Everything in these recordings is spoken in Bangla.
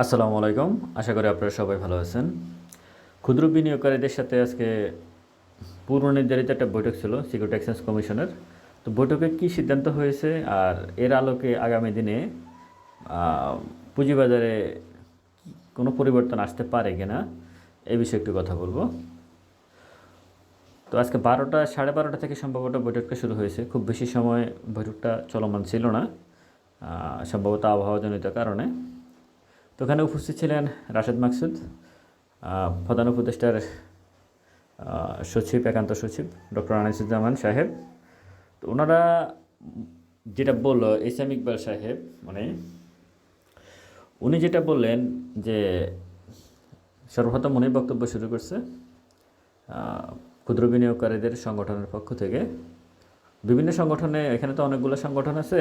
আসসালামু আলাইকুম। আশা করি আপনারা সবাই ভালো আছেন। ক্ষুদ্র বিনিয়োগকারীদের সাথে আজকে পূর্ব নির্ধারিত একটা বৈঠক ছিল সিকিউরিটি এক্সচেঞ্জ কমিশনের তো বৈঠকে কী সিদ্ধান্ত হয়েছে আর এর আলোকে আগামী দিনে পুঁজিবাজারে কোনো পরিবর্তন আসতে পারে কিনা এই বিষয়ে একটু কথা বলব। তো আজকে বারোটা, সাড়ে বারোটা থেকে সম্ভবত বৈঠকটা শুরু হয়েছে। খুব বেশি সময় বৈঠকটা চলমান ছিল না সম্ভবত আবহাওয়াজনিত কারণে। ওখানে উপস্থিত ছিলেন রাশেদ মাকসুদ প্রধান উপদেষ্টার সচিব, একান্ত সচিব, ডক্টর আনিসুজ্জামান সাহেব। তো ওনারা যেটা বলল এসাম ইকবাল সাহেব মানে উনি যেটা বললেন যে সর্বপ্রথম উনি বক্তব্য শুরু করছে ক্ষুদ্র বিনিয়োগকারীদের সংগঠনের পক্ষ থেকে। বিভিন্ন সংগঠনে, এখানে তো অনেকগুলো সংগঠন আছে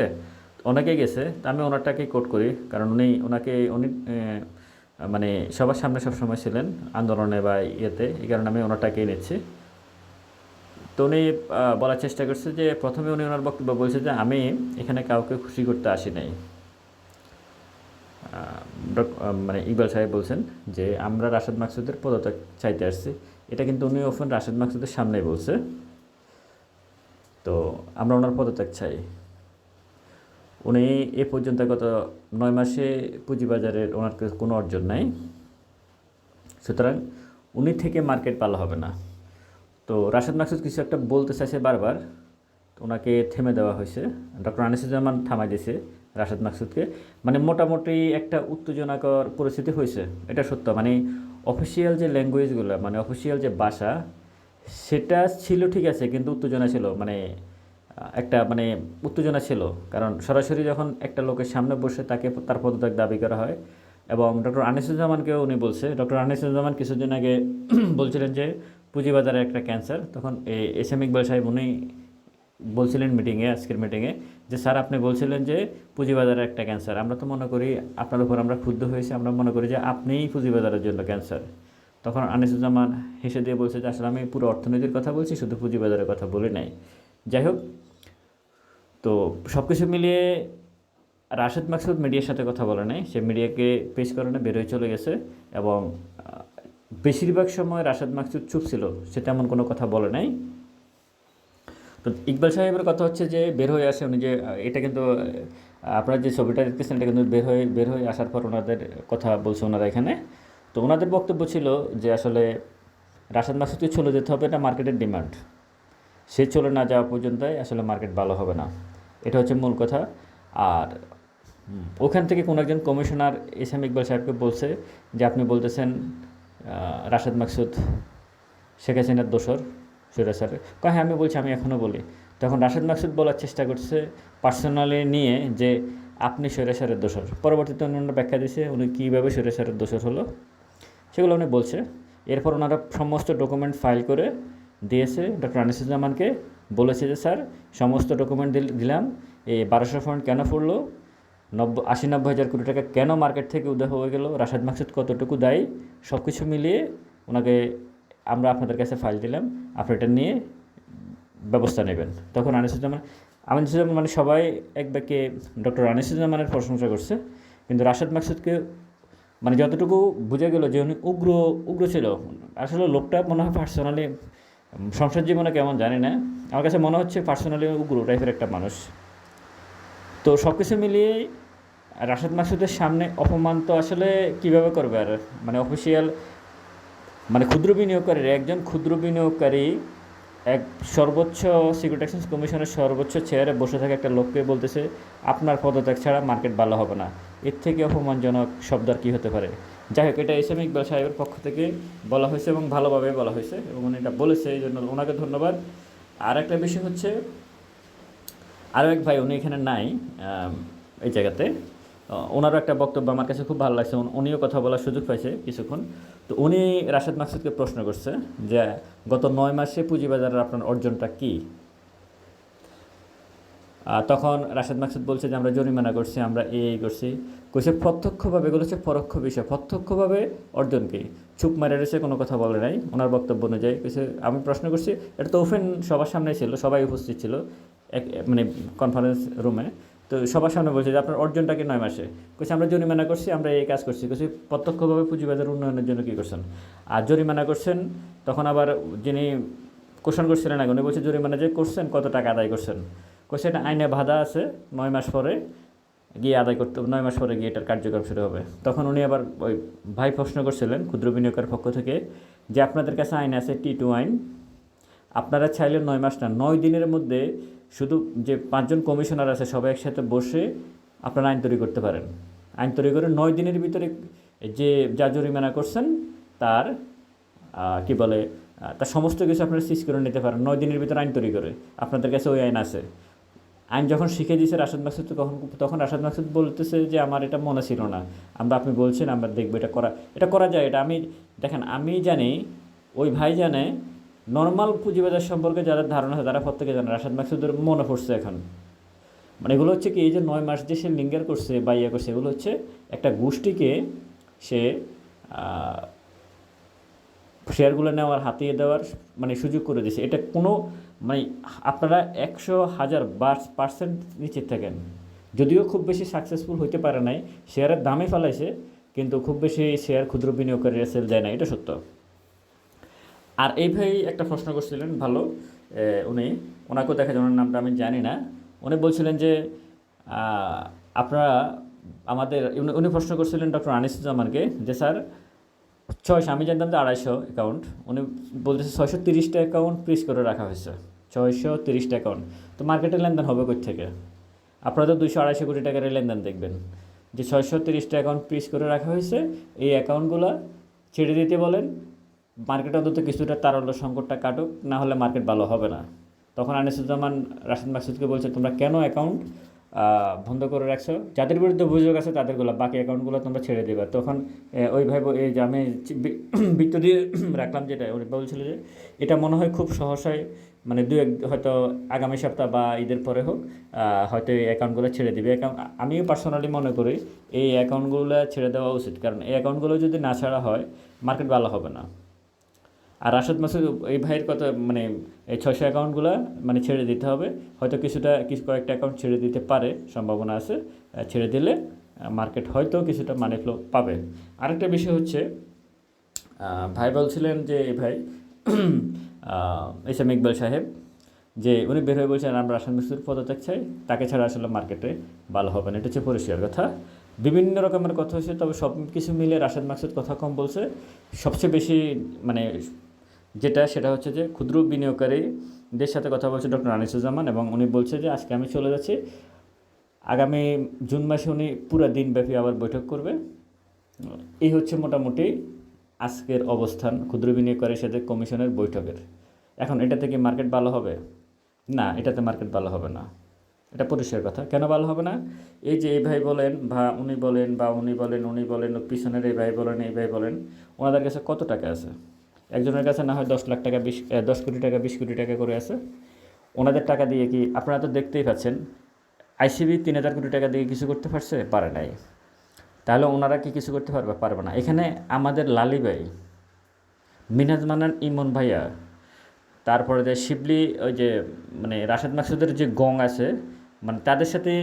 অনেকে গেছে আমি ওনারটাকেই কোট করি। কারণ উনি ওনাকে উনি মানে সবার সামনে সবসময় ছিলেন আন্দোলনে বা ইয়েতে, এই কারণে আমি ওনারটাকেই নিচ্ছি। তো উনি বলার চেষ্টা করছে যে প্রথমে উনি ওনার বক্তব্য বলছে যে আমি এখানে কাউকে খুশি করতে আসি নাই। মানে ইকবাল সাহেব বলছেন যে আমরা রাশেদ মাকসুদের পদত্যাগ চাইতে আসছি। এটা কিন্তু উনি ওপেন রাশেদ মাকসুদের সামনেই বলছে। তো আমরা ওনার পদত্যাগ চাই। উনি এ পর্যন্ত গত নয় মাসে পুঁজিবাজারের ওনার কোনো অর্জন নাই। সুতরাং উনি থেকে মার্কেট ভালো হবে না। তো রাশেদ মাকসুদ কিছু একটা বলতে চাইছে বারবার। ওনাকে থেমে দেওয়া হয়েছে। ডক্টর আনিসুজ্জামান থামাই দিয়েছে রাশেদ মাকসুদকে। মানে মোটামুটি একটা উত্তেজনাকর পরিস্থিতি হয়েছে, এটা সত্য। মানে অফিসিয়াল যে ল্যাঙ্গুয়েজগুলো মানে অফিসিয়াল যে ভাষা, সেটা ছিল ঠিক আছে, কিন্তু উত্তেজনা ছিল। মানে একটা মানে উত্তেজনা ছিল। কারণ সরাসরি যখন একটা লোকের সামনে বসে তাকে তার পদত্যাগ দাবি করা হয় এবং ডক্টর আনিসুজ্জামানকেও উনি বলছে, ডক্টর আনিসুজ্জামান কিছুদিন আগে বলছিলেন যে পুঁজিবাজারে একটা ক্যান্সার। তখন এই এস এম ইকবাল সাহেব উনি বলছিলেন মিটিংয়ে, আজকের মিটিংয়ে, যে স্যার আপনি বলছিলেন যে পুঁজিবাজারে একটা ক্যান্সার। আমরা তো মনে করি আপনার উপর আমরা ক্ষুব্ধ হয়েছি, আমরা মনে করি যে আপনিই পুঁজিবাজারের জন্য ক্যান্সার। তখন আনিসুজ্জামান হেসে দিয়ে বলছে যে, আসলে আমি পুরো অর্থনীতির কথা বলছি, শুধু পুঁজিবাজারের কথা বলি নাই। যাই হোক তো সব কিছু মিলিয়ে রাশেদ মাকসুদ মিডিয়ার সাথে কথা বলে নাই। সে মিডিয়াকে পেশ করে বের হয়ে চলে গেছে এবং বেশিরভাগ সময় রাশেদ মাকসুদ চুপ ছিল, সে তেমন কোনো কথা বলে নাই। তো ইকবাল সাহেবের কথা হচ্ছে যে, বের হয়ে আসে উনি যে এটা কিন্তু আপনারা যে ছবিটা দেখতেছেন, এটা কিন্তু বের হয়ে বের হয়ে আসার পর ওনাদের কথা বলছে ওনারা এখানে। তো ওনাদের বক্তব্য ছিল যে, আসলে রাশেদ মাকসুদকে চলে যেতে হবে, এটা মার্কেটের ডিমান্ড সে চলে না যাওয়া পর্যন্তই আসলে মার্কেট ভালো হবে না। এটা হচ্ছে মূল কথা। আর ওখান থেকে কোনো একজন কমিশনার এস এম ইকবাল সাহেবকে বলছে যে, আপনি বলতেছেন রাশেদ মাকসুদ, শেখ হাসিনার দোসর সুরা স্যার। কয় হ্যাঁ আমি বলছি, আমি এখনও বলি। তখন রাশেদ মাকসুদ বলার চেষ্টা করছে পার্সোনালি নিয়ে যে, আপনি সৈরাসারের দোসর। পরবর্তীতে অন্য ব্যাখ্যা দিয়েছে, উনি কীভাবে সৈরাসারের দোসর হলো। সেগুলো উনি বলছে। এরপর ওনারা সমস্ত ডকুমেন্ট ফাইল করে দিয়েছে ডক্টর আনিসুজ্জামানকে বলেছে যে, স্যার, সমস্ত ডকুমেন্ট দিলাম। এই বারোশো ফান্ড কেন পড়ল নব্বই আশি নব্বই হাজার কোটি টাকা কেন মার্কেট থেকে উদয় হয়ে গেল? রাশাদ মাকসুদ কতটুকু দায়ী? সব কিছু মিলিয়ে ওনাকে আমরা আপনাদের কাছে ফাইল দিলাম। আপনি এটা নিয়ে ব্যবস্থা নেবেন। তখন আনিসুজ্জামান আনিসুজ্জামান মানে সবাই এক ব্যাকে ডক্টর আনিসুজ্জামানের প্রশংসা করছে। কিন্তু রাশেদ মাকসুদকে মানে যতটুকু বোঝা গেল যে উনি উগ্র উগ্র ছিল। আসলে লোকটা মনে হয় পার্সোনালি সংসার জীবনে কেমন জানি না। আমার কাছে মনে হচ্ছে পার্সোনালি উগ্র টাইপের একটা মানুষ। তো সব কিছু মিলিয়ে রাশেদ মাসুদের সামনে অপমান তো আসলে কীভাবে করবে আর? মানে অফিসিয়াল মানে ক্ষুদ্র বিনিয়োগকারীর একজন ক্ষুদ্র বিনিয়োগকারী এক সর্বোচ্চ সিকিউরিটি এক্সচেঞ্জ কমিশনের সর্বোচ্চ চেয়ারে বসে থাকা একটা লোককে বলতেছে, আপনার পদত্যাগ ছাড়া মার্কেট ভালো হবে না। এর থেকে অপমানজনক শব্দ আর কী হতে পারে? যাই হোক, এটা এস ইকবাল সাহেবের পক্ষ থেকে বলা হয়েছে এবং ভালোভাবে বলা হয়েছে এবং উনি এটা বলেছে, এই জন্য ওনাকে ধন্যবাদ। আর একটা বিষয় হচ্ছে, আরও এক ভাই উনি এখানে নাই এই জায়গাতে। ওনারও একটা বক্তব্য আমার কাছে খুব ভালো লাগছে, উন- উনিও কথা বলার সুযোগ পাইছে কিছুক্ষণ। তো উনি রাশেদ মাকসুদকে প্রশ্ন করছে যে, গত নয় মাসে পুঁজিবাজারের আপনার অর্জনটা কী? তখন রাশেদ মাকসুদ বলছে যে, আমরা জরিমানা করছি, আমরা এই করছি। কইছে, প্রত্যক্ষভাবে এগুলো হচ্ছে পরোক্ষ বিষয়। প্রত্যক্ষভাবে অর্জনকে চুপ মারে রয়েছে, কোনো কথা বলে নাই। ওনার বক্তব্য অনুযায়ী কইছে, আমি প্রশ্ন করছি, এটা তো ওপেন, সবার সামনে ছিল, সবাই উপস্থিত ছিল, এক মানে কনফারেন্স রুমে তো সবার সামনে বলছে যে, আপনার অর্জনটাকে নয় মাসে? কইছে, আমরা জরিমানা করছি, আমরা এই কাজ করছি। কইছে, প্রত্যক্ষভাবে পুঁজিবাজার উন্নয়নের জন্য কী করছেন? আর জরিমানা করছেন, তখন আবার যিনি কোশ্চেন করছিলেন আগে, উনি বলছে, জরিমানা যে করছেন, কত টাকা আদায় করছেন? কইছে এটা আইনে বাধা আছে, নয় মাস পরে গিয়ে আদায় করতে হবে, নয় মাস পরে গিয়ে এটার কার্যক্রম শুরু হবে। তখন উনি আবার ওই ভাই প্রশ্ন করছিলেন ক্ষুদ্র বিনিয়োগের পক্ষ থেকে যে আপনাদের কাছে আইন আছে টি টু আইন, আপনারা চাইলে নয় মাস না নয় দিনের মধ্যে শুধু যে পাঁচজন কমিশনার আছে সবাই একসাথে বসে আপনারা আইন তৈরি করতে পারেন। আইন তৈরি করে নয় দিনের ভিতরে যে যা জরিমানা করছেন, তার কি বলে তার সমস্ত কিছু আপনারা সিজ করে নিতে পারেন। নয় দিনের ভিতরে আইন তৈরি করে। আপনাদের কাছে ওই আইন আছে। আইন যখন শিখে দিয়েছে রাশাদ মাকসুদ তখন তখন রাশাদ মাকসুদ বলতেছে যে আমার এটা মনে ছিল না। আমরা আপনি বলছেন, আমরা দেখব এটা করা এটা করা যায়, এটা আমি দেখেন, আমি জানি ওই ভাই জানে নর্মাল পুঁজিবাজার সম্পর্কে যাদের ধারণা আছে, তারা প্রত্যেকে জানে, রাশাদ মাকসুদের মনে পড়ছে এখন। মানে এগুলো হচ্ছে কি, এই যে নয় মাস যে সে লিঙ্গার করছে বা ইয়ে করছে, এগুলো হচ্ছে একটা গোষ্ঠীকে সে শেয়ারগুলো নেওয়ার, হাতিয়ে দেওয়ার মানে সুযোগ করে দিয়েছে। এটা কোনো মানে আপনারা একশো হাজার বার্স পার্সেন্ট নিচে থাকেন। যদিও খুব বেশি সাকসেসফুল হইতে পারে নাই শেয়ারের দামে ফেলাইছে, কিন্তু খুব বেশি শেয়ার ক্ষুদ্র বিনিয়োগকারীরা সেল দেয় না, এটা সত্য। আর এই ভাই একটা প্রশ্ন করছিলেন, ভালো উনি, ওনাকেও দেখা যায়, ওনার নামটা আমি জানি না। উনি বলছিলেন যে আপনারা আমাদের উনি- প্রশ্ন করছিলেন ডক্টর আনিসুজ্জামানকে, যে স্যার ছয়শো, আমি জানতাম যে আড়াইশো অ্যাকাউন্ট উনি বলতেছে ছয়শো তিরিশটা অ্যাকাউন্ট প্রিস করে রাখা হয়েছে। ছয়শো তিরিশটা অ্যাকাউন্ট তো মার্কেটে লেনদেন হবে কোথা থেকে আপনারা তো দুশো আড়াইশো কোটি টাকার লেনদেন দেখবেন। যে ছয়শো তিরিশটা অ্যাকাউন্ট প্রিস করে রাখা হয়েছে, এই অ্যাকাউন্টগুলো ছেড়ে দিতে বলেন মার্কেট অন্তত কিছুটা তারল্য সংকটটা কাটুক, না হলে মার্কেট ভালো হবে না। তখন আনিসুজ্জামান, রাশিদ মাকসুদকে বলছে, তোমরা কেন অ্যাকাউন্ট বন্ধ করে রাখছো। যাদের বিরুদ্ধে অভিযোগ আছে তাদেরগুলো, বাকি অ্যাকাউন্টগুলো তোমরা ছেড়ে দেবে। তখন ওই ভাই এই যে আমি বৃত্ত দিয়ে রাখলাম যেটা, উনি বলছিল যে, এটা মনে হয় খুব সহসায় মানে দু এক হয়তো আগামী সপ্তাহ বা ঈদের পরে হোক হয়তো এই অ্যাকাউন্টগুলো ছেড়ে দিবে। অ্যাকাউন্ট আমিও পার্সোনালি মনে করি, এই অ্যাকাউন্টগুলো ছেড়ে দেওয়া উচিত। কারণ এই অ্যাকাউন্টগুলো যদি না ছাড়া হয় মার্কেট ভালো হবে না। আর রাশেদ মাসুদ, এই ভাইয়ের কথা মানে এই ছয়শো অ্যাকাউন্টগুলো মানে ছেড়ে দিতে হবে। হয়তো কিছুটা, কিছু কয়েকটা অ্যাকাউন্ট ছেড়ে দিতে পারে, সম্ভাবনা আছে ছেড়ে দিলে মার্কেট হয়তো কিছুটা মানি ফ্লো পাবে। আরেকটা বিষয় হচ্ছে ভাই বলছিলেন যে, এই ভাই এস এম ইকবাল সাহেব, যে উনি বের হয়ে বলছেন, আমরা রাসায়নিক মিস্ত্রির পদত্যাগ চাই, তাকে ছাড়া আসলে মার্কেটে ভালো হবে না। এটা হচ্ছে পরিষ্কার কথা। বিভিন্ন রকমের কথা হয়েছে, তবে সব কিছু মিলে রাশেদ মাকসুদ কথা কম বলছে। সবচেয়ে বেশি মানে যেটা সেটা হচ্ছে যে ক্ষুদ্র বিনিয়োগকারীদের সাথে কথা বলছে ডক্টর আনিসুজ্জামান এবং উনি বলছে যে আজকে আমি চলে যাচ্ছি। আগামী জুন মাসে উনি পুরো দিনব্যাপী আবার বৈঠক করবে। এই হচ্ছে মোটামুটি আজকের অবস্থান ক্ষুদ্র বিনিয়োগকারীর সাথে কমিশনের বৈঠকের। এখন এটা থেকে মার্কেট ভালো হবে? না, এটাতে মার্কেট ভালো হবে না। এটা পরিষ্কার কথা। কেন ভালো হবে না? এই যে এই ভাই বলেন বা উনি বলেন বা উনি বলেন উনি বলেন, পিছনের এই ভাই বলেন, এই ভাই বলেন, ওনাদের কাছে কত টাকা আছে? একজনের কাছে না হয় দশ লাখ টাকা বিশ দশ কোটি টাকা, বিশ কোটি টাকা করে আছে। ওনাদের টাকা দিয়ে কি, আপনারা তো দেখতেই পাচ্ছেন, আইসিবি তিন হাজার কোটি টাকা দিয়ে কিছু করতে পারছে? পারে নাই। তাহলে ওনারা কি কিছু করতে পারবে? পারবে না। এখানে আমাদের লালি ভাই, মিনাজ মানান ইমন ভাইয়া, তারপরে যে শিবলি, ওই যে মানে রাশেদ মাকসুদের যে গং আছে মানে তাদের সাথে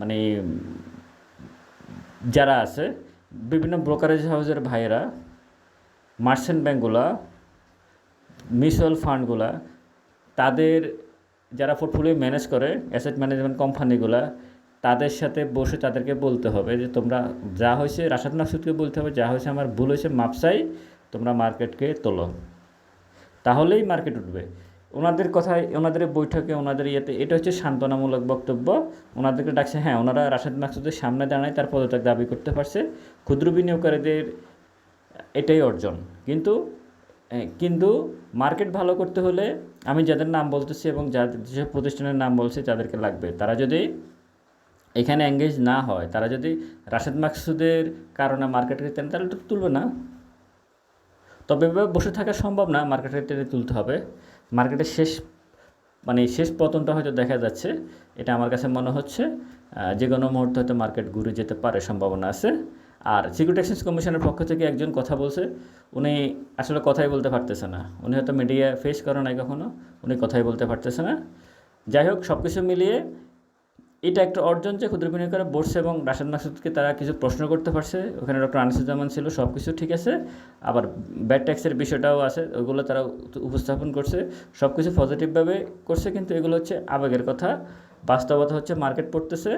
মানে যারা আছে, বিভিন্ন ব্রোকারেজ হাউসের ভাইয়েরা মার্চেন্ট ব্যাঙ্কগুলা, মিউচুয়াল ফান্ডগুলা, তাদের যারা পোর্টফোলিও ম্যানেজ করে অ্যাসেট ম্যানেজমেন্ট কোম্পানিগুলা তাদের সাথে বসে তাদেরকে বলতে হবে যে, তোমরা যা হয়েছে রাশাদ মাকসুদকে বলতে হবে, যা হয়েছে আমার ভুল হয়েছে, মাপসাই তোমরা মার্কেটকে তোলো। তাহলেই মার্কেট উঠবে। ওনাদের কথায়, ওনাদের বৈঠকে, ওনাদের ইয়েতে, এটা হচ্ছে সান্ত্বনামূলক বক্তব্য। ওনাদেরকে ডাকছে হ্যাঁ ওনারা রাশাদ মাকসুদের সামনে দাঁড়ায়, তার পদত্যাগ দাবি করতে পারছে। ক্ষুদ্র বিনিয়োগকারীদের এটাই অর্জন। কিন্তু কিন্তু মার্কেট ভালো করতে হলে আমি যাদের নাম বলতেছি এবং যাদের যেসব প্রতিষ্ঠানের নাম বলছি তাদেরকে লাগবে। তারা যদি এখানে এঙ্গেজ না হয়, তারা যদি রাশেদ মাকসুদের কারণে মার্কেটে তেন তাহলে তো তুলবে না। তবে বসে থাকা সম্ভব না মার্কেটে টেনে তুলতে হবে। মার্কেটের শেষ মানে শেষ পতনটা হয়তো দেখা যাচ্ছে, এটা আমার কাছে মনে হচ্ছে। যে কোনো মুহূর্তে হয়তো মার্কেট ঘুরে যেতে পারে, সম্ভাবনা আছে। আর সিকিউরিটি এক্সচেঞ্জ কমিশনের পক্ষ থেকে একজন কথা বলছে, উনি আসলে কথাই বলতে পারতেছে না। উনি হয়তো মিডিয়া ফেস করে নাই কখনো, উনি কথাই বলতে পারতেছে না। যাই হোক সব কিছু মিলিয়ে এটা একটা অর্জন যে ক্ষুদ্র বিনিয়োগকারী বসছে এবং রাশেদ মাসুদকে তারা কিছু প্রশ্ন করতে পারছে। ওখানে ডক্টর আনিসুজ্জামান ছিল সব কিছু ঠিক আছে। আবার ব্যাড ট্যাক্সের বিষয়টাও আছে, ওগুলো তারা উপস্থাপন করছে। সব কিছু পজিটিভভাবে করছে, কিন্তু এগুলো হচ্ছে আবেগের কথা। বাস্তবতা হচ্ছে মার্কেট পড়তেছে।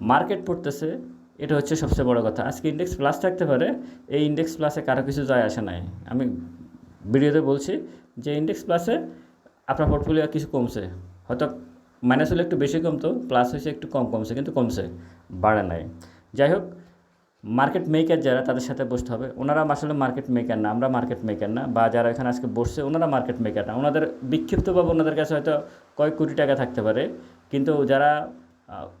মার্কেট পড়তেছে এটা হচ্ছে সবচেয়ে বড় কথা। আজকে ইন্ডেক্স প্লাস থাকতে পারে, এই ইন্ডেক্স প্লাসে কারও কিছু যায় আসে নাই। আমি ভিডিওতে বলছি যে ইন্ডেক্স প্লাসে আপনার পোর্টফোলিও কিছু কমছে। হয়তো মাইনাস হলে একটু বেশি কমতো প্লাস হয়েছে একটু কম কমছে, কিন্তু কমছে, বাড়ে নাই। যাই হোক মার্কেট মেকার যারা, তাদের সাথে বসতে হবে। ওনারা আসলে মার্কেট মেকার না, আমরা মার্কেট মেকার না, বা যারা এখানে আজকে বসছে, ওনারা মার্কেট মেকার না। ওনাদের বিক্ষিপ্তভাবে ওনাদের কাছে হয়তো কয়েক কোটি টাকা থাকতে পারে, কিন্তু যারা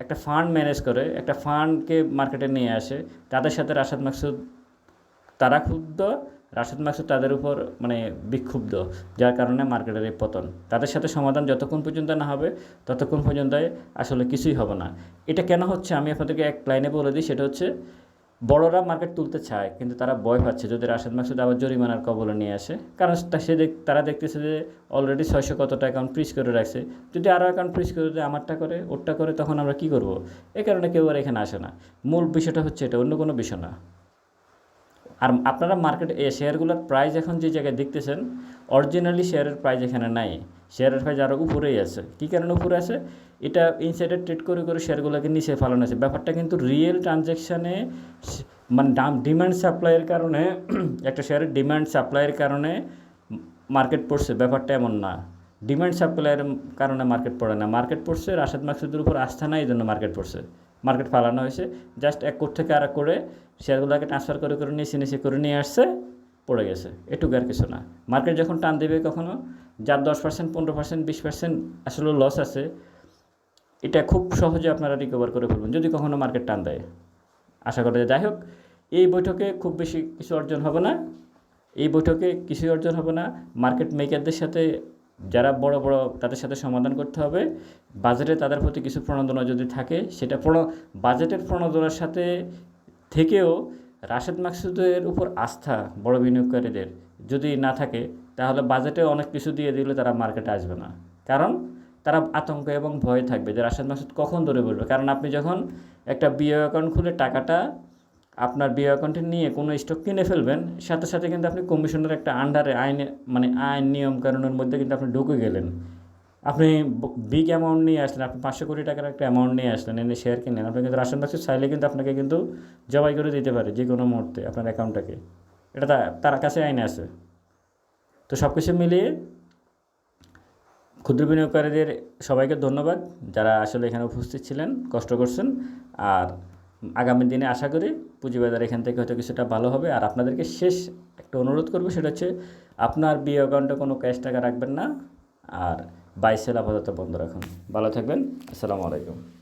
একটা ফান্ড ম্যানেজ করে, একটা ফান্ডকে মার্কেটে নিয়ে আসে, তাদের সাথে রাশাদ মাকসুদ তারা ক্ষুব্ধ রাশেদ মাকসুদ তাদের উপর মানে বিক্ষুব্ধ, যার কারণে মার্কেটের এই পতন। তাদের সাথে সমাধান যতক্ষণ পর্যন্ত না হবে, ততক্ষণ পর্যন্ত আসলে কিছুই হবে না। এটা কেন হচ্ছে? আমি আপনাদেরকে এক লাইনে বলে দিই, সেটা হচ্ছে বড়রা মার্কেট তুলতে চায়, কিন্তু তারা ভয় পাচ্ছে যদি রাশেদ মাকসুদ আবার জরিমানার কবলে নিয়ে আসে। কারণ সে তারা দেখতেছে যে অলরেডি ছয়শো কতটা অ্যাকাউন্ট ফ্রিজ করে রাখছে। যদি আরও অ্যাকাউন্ট ফ্রিজ করে দেয়, আমারটা করে, ওরটা করে, তখন আমরা কী করব? এই কারণে কেউ আর এখানে আসে না। মূল বিষয়টা হচ্ছে এটা, অন্য কোনো বিষয় না। আর আপনারা মার্কেট এ শেয়ারগুলোর প্রাইস এখন যে জায়গায় দেখতেছেন অরিজিনালি শেয়ারের প্রাইস এখানে নাই। শেয়ারের প্রাইস আরও উপরেই আছে। কী কারণে উপরে আছে? এটা ইনসাইডে ট্রেড করে করে শেয়ারগুলোকে নিচে ফালানো আছে ব্যাপারটা কিন্তু রিয়েল ট্রানজ্যাকশানে মানে দাম ডিমান্ড সাপ্লাইয়ের কারণে একটা শেয়ারের ডিমান্ড সাপ্লাইয়ের কারণে মার্কেট পড়ছে। ব্যাপারটা এমন না। ডিমান্ড সাপ্লাইয়ের কারণে মার্কেট পড়ে না। মার্কেট পড়ছে রাশেদ মাকসুদের উপর আস্থা নাই এই জন্য মার্কেট পড়ছে। মার্কেট ফালানো হয়েছে। জাস্ট এক কোট থেকে আর করে শেয়ারগুলোকে ট্রান্সফার করে করে নিচে নিচে করে নিয়ে আসছে, পড়ে গেছে। এটুকু আর কিছু না। মার্কেট যখন টান দেবে কখনো যার দশ পার্সেন্ট পনেরো পার্সেন্ট বিশ পার্সেন্ট আসলে লস আছে, এটা খুব সহজে আপনারা রিকভার করে ফেলবেন, যদি কখনও মার্কেট টান দেয়। আশা করা যায়। যাই হোক, এই বৈঠকে খুব বেশি কিছু অর্জন হবে না, এই বৈঠকে কিছুই অর্জন হবে না। মার্কেট মেকারদের সাথে যারা বড় বড় তাদের সাথে সমাধান করতে হবে। বাজেটে তাদের প্রতি কিছু প্রণোদনা যদি থাকে, সেটা প্রণ বাজেটের প্রণোদনার সাথে থেকেও রাশেদ মাকসুদের উপর আস্থা বড় বিনিয়োগকারীদের যদি না থাকে তাহলে বাজেটে অনেক কিছু দিয়ে দিলে তারা মার্কেটে আসবে না। কারণ তারা আতঙ্ক এবং ভয়ে থাকবে যে রাশেদ মাসুদ কখন ধরে বলবে। কারণ আপনি যখন একটা বিও অ্যাকাউন্ট খুলে টাকাটা আপনার বিও অ্যাকাউন্টে নিয়ে কোনো স্টক কিনে ফেলবেন, সাথে সাথে কিন্তু আপনি কমিশনের একটা আন্ডারে আইনে মানে আইন নিয়ম কানুনের মধ্যে কিন্তু আপনি ঢুকে গেলেন। আপনি বিগ অ্যামাউন্ট নিয়ে আসলেন, আপনি পাঁচশো কোটি টাকার একটা অ্যামাউন্ট নিয়ে আসলেন, এনে শেয়ার কিনলেন, আপনি কিন্তু রাশন বাক্স চাইলে কিন্তু আপনাকে কিন্তু জবাই করে দিতে পারে যে কোনো মুহূর্তে আপনার অ্যাকাউন্টটাকে এটা তার কাছে আইনে আছে। তো সব কিছু মিলিয়ে ক্ষুদ্র বিনিয়োগকারীদের সবাইকে ধন্যবাদ যারা আসলে এখানে উপস্থিত ছিলেন, কষ্ট করছেন। আর আগামী দিনে আশা করি পুঁজিবাজার এখান থেকে হয়তো কিছুটা ভালো হবে। আর আপনাদেরকে শেষ একটা অনুরোধ করব, সেটা হচ্ছে আপনার বিয়ে অ্যাকাউন্টে কোনো ক্যাশ টাকা রাখবেন না। আর বাইসেল আপাতত বন্ধ রাখুন। ভালো থাকবেন। আসসালামু আলাইকুম।